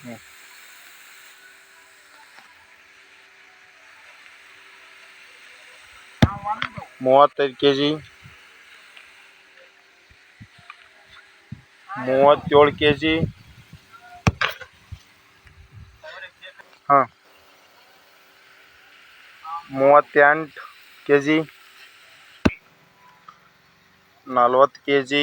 ಹ್ಮ್. ಮೂವತ್ತೈದು K G ಮೂವತ್ತೇಳು K G ಹಾಂ ಮೂವತ್ತೆಂಟು ಕೆ ಜಿ ನಲ್ವತ್ತು ಕೆ ಜಿ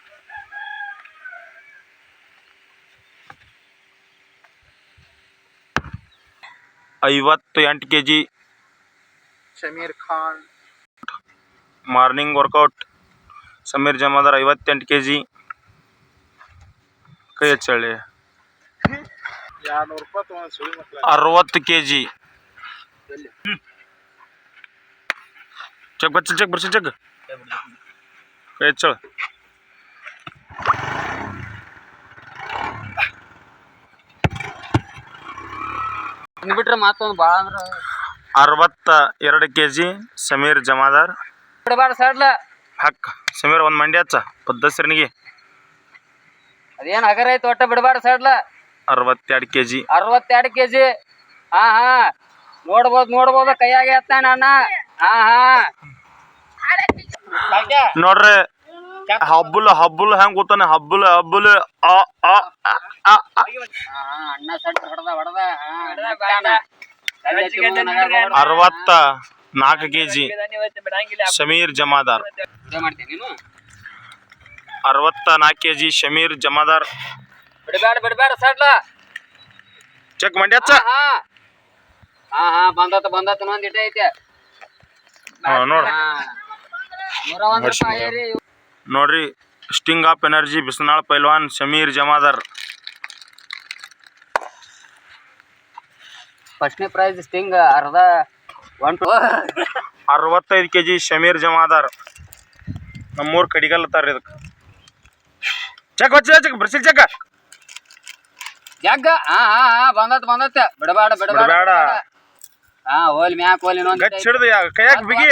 ಐವತ್ತು ಎಂಟು K G Shamir Khan morning workout Sameer Jamadar ಐವತ್ತೆಂಟು ಕೆ ಜಿ ಕೈ ಹಚ್ಚಳ್ಳಿ ಎರಡ್ನೂರು ರೂಪಾಯಿ ತೊಗೊಂಡು ಸುಳಿ ಮಕ್ಳ ಅರವತ್ತು ಕೆ ಜಿ ಚೆಕ್ ಬಚ್ಚ ಚೆಕ್ ಬರ್ಸಿ ಚೆಕ್ ಕೈ ಹಚ್ಚಳ ಬಿಟ್ರೆ ಮತ್ತೊಂದು ಭಾಳ ಅಂದ್ರೆ? ಅರವತ್ತ ಎರಡು ಕೆ ಜಿ ಸಮೀರ್ ಜಮಾದಾರ್. ಬಿಡಬಾರ ಸಡ್ಲ ಹಕ್ ಸಮೀರ್ ಒಂದು ಮಂಡಿ ಹಚ್ಚ ಪದ್ದಸರನಿಗೆ. ಅದೇನು ಹಗರ ಐತಿ ಒಟ್ಟ ಬಿಡಬಾರ ಸಡ್ಲ ಅರವತ್ತೆರಡು ಕೆ ಜಿ ಅರವತ್ತೆರಡು ಕೆ ಜಿ ಹಾ ಹಾ. ನೋಡ್ಬೋದು ನೋಡ್ಬೋದು ಕೈಯಾಗೆ ಎತ್ತಾನ ಅಣ್ಣ. ಹಾ ಹಾ. ನೋಡ್ರಿ ಹಬ್ಬುಲ್ ಹಬ್ಬುಲ್ ಹೆಂಗ್ ಗೊತ್ತಾನೆ ಹಬ್ಬುಲ್, ಹಬ್ಬಲು, ಆ ಆ ಆ. ಅರವತ್ತ ನಾಲ್ಕು ಕೆ ಜಿ ಶಮೀರ್ ಜಮಾದಾರ್ ಅರವತ್ತ ನಾಲ್ಕು ಕೆ ಜಿ ಶಮೀರ್ ಜಮಾದಾರ್ ಬಿಡಬೇಡ ಬಿಡಬೇಡ ಸಡ್ಲ ಚೆಕ್ ಮಂಡಿ ಹಾ ಹಾ ಹಾ ಬಂದತ್ತ ಇನ್ನೊಂದ್ ಇಟ್ಟೆ ಐತೆ ನೋಡು. ನೋಡ್ರಿ ಸ್ಟಿಂಗ್ ಆಫ್ ಎನರ್ಜಿ ಬಿಸ್ನಾಳ್ ಪೈಲ್ವಾನ್ ಸಮೀರ್ ಜಮಾದಾರ್. ಫಸ್ಟ್ನೇ ಪ್ರೈಸ್ ಸ್ಟಿಂಗ್ ಅರ್ಧ ಒನ್ ಟು ಅರವತ್ತೈದು ಕೆ ಜಿ ಶಮೀರ್ ಜಮಾದಾರ್. ನಮ್ಮೂರ್ ಕಡಿಗಲ್ಲತ್ತಾರ ಇದಕ್ಕೆ ಚೆಕ್ ಹಚ್ಚ ಚೆಕ್ ಬರ್ಸಿಲ್ ಚೆಕ್. ಜಗ್ಗ ಹಾ ಹಾ ಹಾ ಬಂದತ್ ಬಂದತ್ತ ಬಿಡಬೇಡ ಬಿಡಬೇಡ ಬಿಡ್ಬೇಡ. ಹಾ ಹೋಲ್ ಮ್ಯಾಕ್ ಹೋಲ್ ಇನ್ನೊಂದ್ ಗಚ್ ಹಿಡ್ದು ಕೈಯಾಗ ಬಿಗಿ.